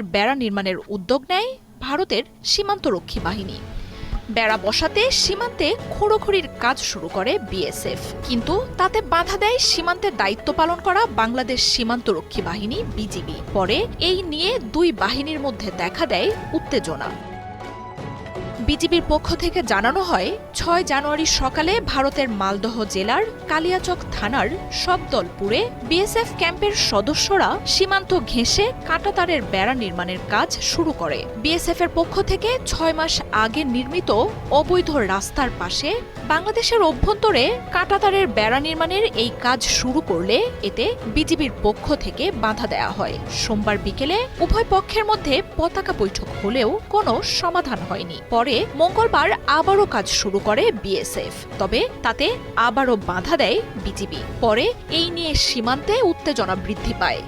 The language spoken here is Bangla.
কাঁটাতারের বেড়া নির্মাণের উদ্যোগ নেয় ভারতের সীমান্তরক্ষী বাহিনী। বেড়া বসাতে সীমান্তে খোঁড়োখড়ির কাজ শুরু করে বিএসএফ। কিন্তু তাতে বাধা দেয় সীমান্তে দায়িত্ব পালন করা বাংলাদেশ সীমান্তরক্ষী বাহিনী, বিজিবি। পরে এই নিয়ে দুই বাহিনীর মধ্যে দেখা দেয় উত্তেজনা। বিজিবির পক্ষ থেকে জানানো হয়, ছয় জানুয়ারি সকালে ভারতের মালদহ জেলার কালিয়াচক থানার সবদলপুরে বিএসএফ ক্যাম্পের সদস্যরা সীমান্ত ঘেঁষে কাঁটাতারের বেড়া নির্মাণের কাজ শুরু করে। বিএসএফ এর পক্ষ থেকে ছয় মাস আগে নির্মিত অবৈধ রাস্তার পাশে বাংলাদেশের অভ্যন্তরে কাঁটাতারের বেড়া নির্মাণের এই কাজ শুরু করলে এতে বিজিবির পক্ষ থেকে বাধা দেয়া হয়। সোমবার বিকেলে উভয় পক্ষের মধ্যে পতাকা বৈঠক হলেও কোনো সমাধান হয়নি। পরে মঙ্গলবার আবারও কাজ শুরু করে বিএসএফ। তবে তাতে আবারও বাধা দেয় বিজিবি। পরে এই নিয়ে সীমান্তে উত্তেজনা বৃদ্ধি পায়।